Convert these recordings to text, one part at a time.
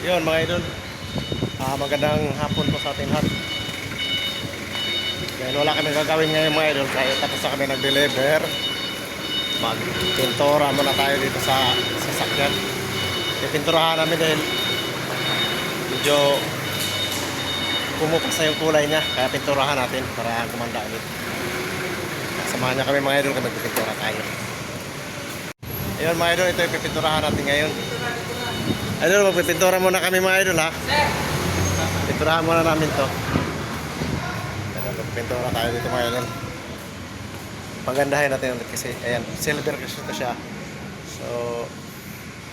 Yun mga idol. Ah, magandang hapon po sa ating lahat. Dahil wala kami gagawin ngayon mga idol kaya tapos na kami nag-deliver. Magpintura muna tayo dito sa sasakyan. Pipinturahan namin dahil medyo pumupas na yung kulay niya kaya pinturahan natin para gumanda ulit. Samahan niya kami mga idol kaya magpipintura tayo. Ayun mga idol, ito yung pipinturahan natin ngayon. Idol, magpipintura muna kami mga idol ha. Pinturahan muna namin to. Ayan, Magpipintura tayo dito mga idol. Pagandahin natin ulit kasi, ayan, silver kasi ito siya. So,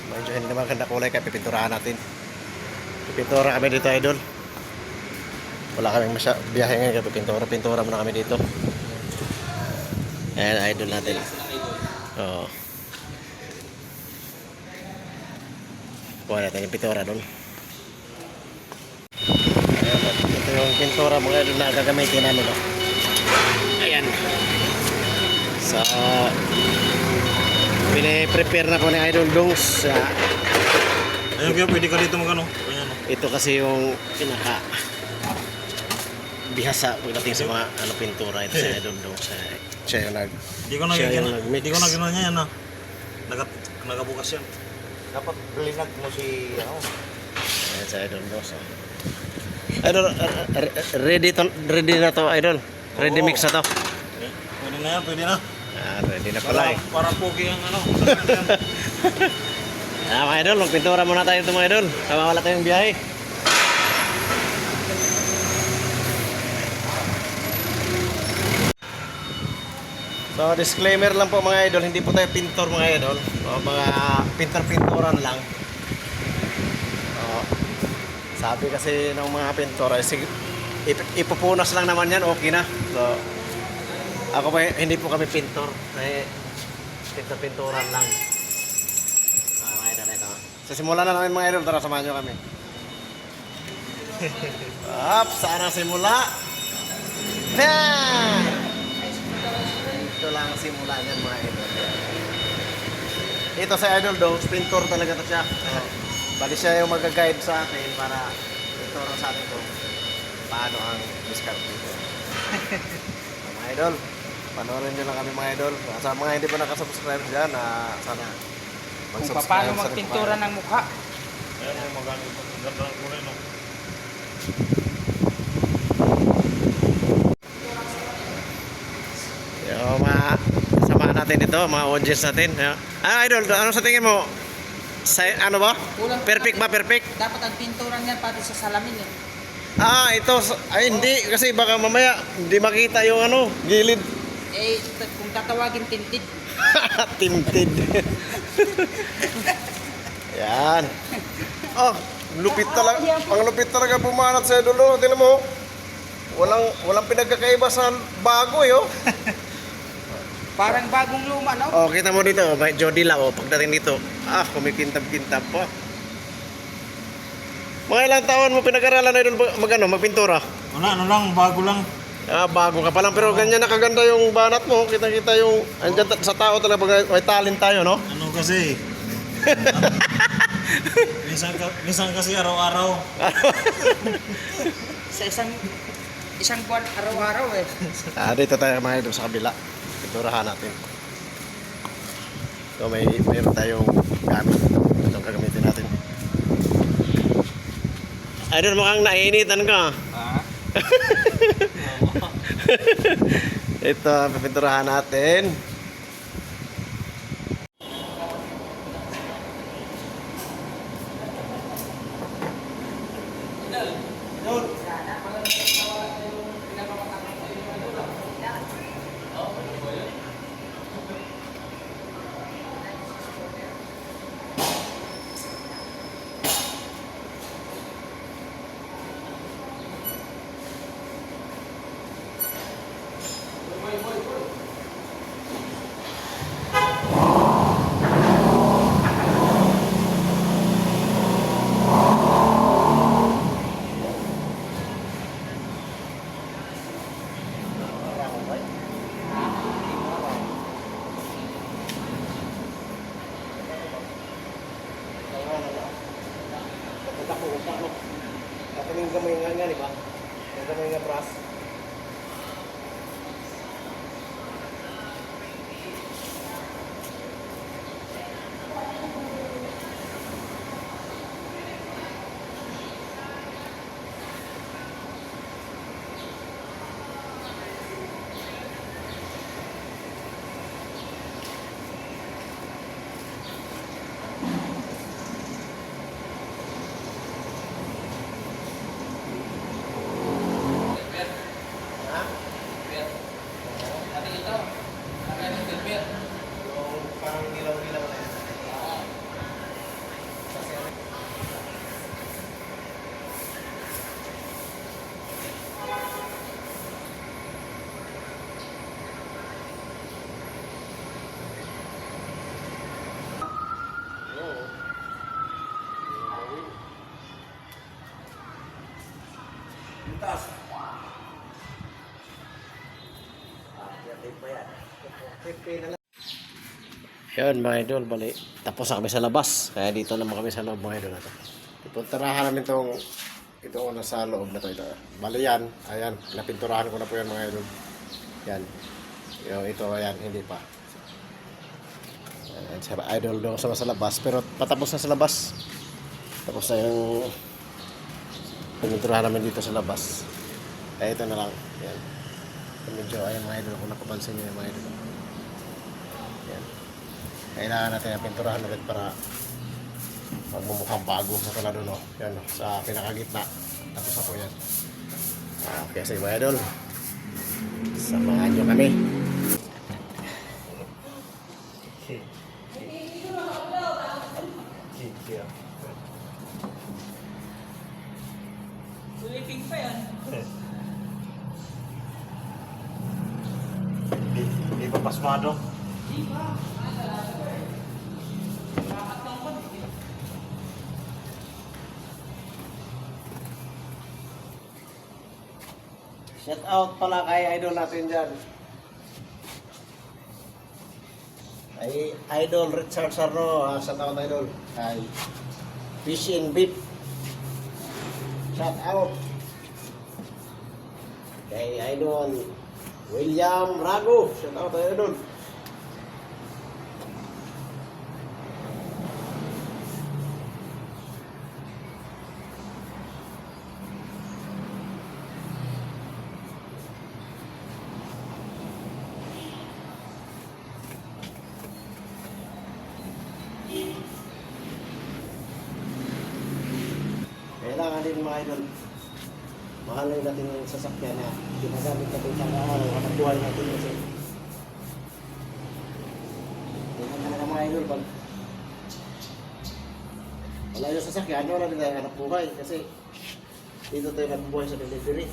medyo hindi naman ganda kulay kaya pipinturahan natin. Pipintura kami dito idol. Wala kaming masya biyahe ngayon kaya pipintura. Pintura muna kami dito. Ayan, idol natin. Oo. Kuha natin yung pintura doon. Ayan, ito yung pintura mga idol na gagamitin namin. Oh. Ayan. Sa pine-prepare na ko ni Idol Dongs sa Ayun kaya pwede ka dito magano. Oh. ito kasi yung pinaka bihasa pagdating sa mga ano pintura ito si Idol Dongs sa siya yung nag Hindi ko na Siya yung nag-mix. Hindi ko na ginawa yan ah. Nagat nagabukas yan. Dapat linag mo si ano. ayan sa Idol Dongs oh. Idol uh, uh, ready to, ready na to Idol ready Oo. mix na to Eh, Pwede na yan, pwede na. ah, ready na pala Para, eh para pogi ang ano. Ah, mga idol, magpintura muna tayo ito mga idol. Tama wala tayong biyahe. So, disclaimer lang po mga idol, hindi po tayo pintor mga idol. O, mga pintor-pinturan lang. O, sabi kasi ng mga pintor, sig- ip- ipupunas lang naman yan, okay na. So, ako po, hindi po kami pintor. Eh, pintor-pinturan lang. Ah, mga idol, ito. So, simulan na namin mga idol. Tara, samahan nyo kami. Up, saan ang simula? Yan! Ito lang ang simula niyan mga idol. Ito sa Idol Dogs, pintor talaga to siya. So, bali siya yung mag-guide sa atin para ituro sa atin kung paano ang discard dito. So, mga idol, panoorin nyo lang kami mga idol. Sa mga hindi pa nakasubscribe dyan, ah, sana kung mag-subscribe paano rin po magpintura ng mukha. Ayan mo magano ito. Ang ganda ng kulay no. Yo, mga samahan natin ito, mga audience natin. Yo. Ah, idol, ano sa tingin mo? Sa, ano ba? Kulang Perfect ba? Perfect? Dapat ang pintura niyan pati sa salamin eh. Ah, ito. Ay, hindi. Kasi baka mamaya hindi makita yung ano, gilid. Eh, kung tatawagin tinted, Tinted. Yan. Oh, lupit talaga. Ang lupit talaga bumanat sa idol. oh. Tingnan mo. Walang walang pinagkakaiba sa bago eh, oh. parang bagong luma, no? Oh, kita mo dito, may Jody lang oh, pagdating dito. Ah, kumikintab-kintab pa. Mga ilang taon mo pinag-aralan na idol mag ano, magpintura? Wala, ano lang, bago lang. Ah, bago ka pa lang pero ganyan nakaganda yung banat mo. Kita-kita yung andyan ta- sa tao talaga pag may talent tayo, no? Ano kasi? minsan, ka, minsan kasi araw-araw. Sa isang isang buwan araw-araw eh. Ah, dito tayo mga idol sa kabila turahan natin. So may meron tayong gamit. Ito gagamitin natin. Ay, doon mukhang nainitan ka. Ah? Ito, pipinturahan natin. Idol! Idol! Yung gamay nga nga, di ba? Yung gamay nga brass. Yan. Yun mga idol, bali. Tapos na kami sa labas. Kaya dito naman kami sa loob mga idol natin. Ipuntarahan namin itong ito una sa loob na to. Ito. Bali yan. Ayan. Napinturahan ko na po yan mga idol. Yan. Yung ito, ayan. Hindi pa. Ayan, idol sama sa labas. Pero patapos na sa labas. Tapos na yung pininturahan namin dito sa labas. Kaya ito na lang. Yan. Medyo, ayan mga idol. Kung napapansin nyo yung mga idol. Yan. Kailangan natin ang pinturahan ulit para magmumukhang bago sa tulad doon? Yan, sa pinakagitna. Tapos na po yan. Ah, Okay, sige mga idol. Samahan nyo kami. Sleeping pasmado. Shout out pala kay idol natin dyan. Ay, idol Richard Sarno. Uh, shout out idol. Kay Fish and Beef. Shout out. Kay idol William Rago. Shout out idol. Kailangan din mga idol. Mahalin natin yung sasakyan na ginagamit natin sa araw at buhay natin kasi. Tingnan talaga mga idol pag wala yung sasakyan, wala din tayo anak buhay kasi dito tayo nagbubuhay sa delivery.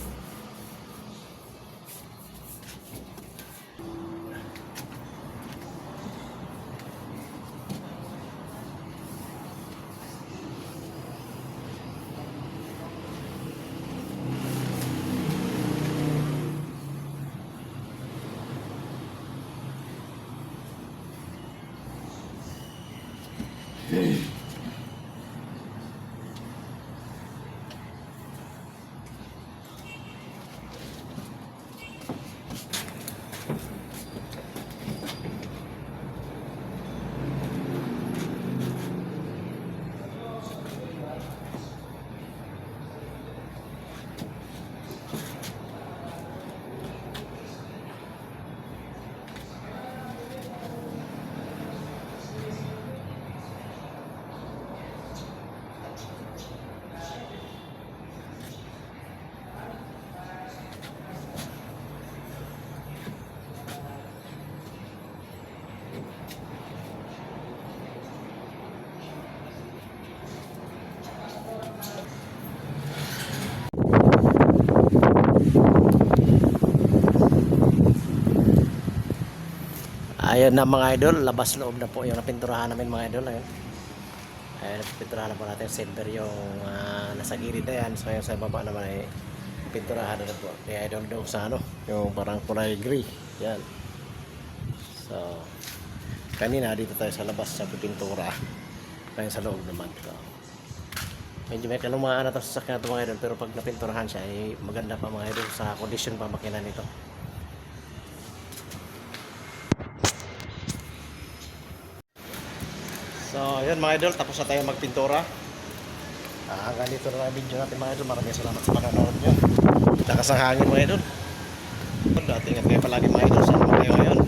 Ayun na mga idol, labas loob na po yung napinturahan namin mga idol. Ayun. Ayun, napinturahan na po natin silver yung ah, nasa gilid na yan. So ayun sa baba naman ay pinturahan na, po ni idol doon sa ano, yung parang kulay gray. Yan. So, kanina dito tayo sa labas sa pintura. Ngayon sa loob naman. So, Medyo may kalumaan na ito sa sasakyan ito mga idol. Pero pag napinturahan siya, ay maganda pa mga idol sa condition pa makina nito. So, yun mga idol, tapos na tayo magpintura. Ah, hanggang dito na lang ang video natin mga idol. Maraming salamat sa panonood nyo. Lakas ng hangin mga idol. Dati nga kayo palagi mga idol. Saan mo kayo ngayon?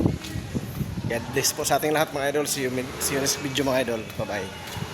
God bless po sa ating lahat mga idol. See you, see you next video mga idol. Bye-bye.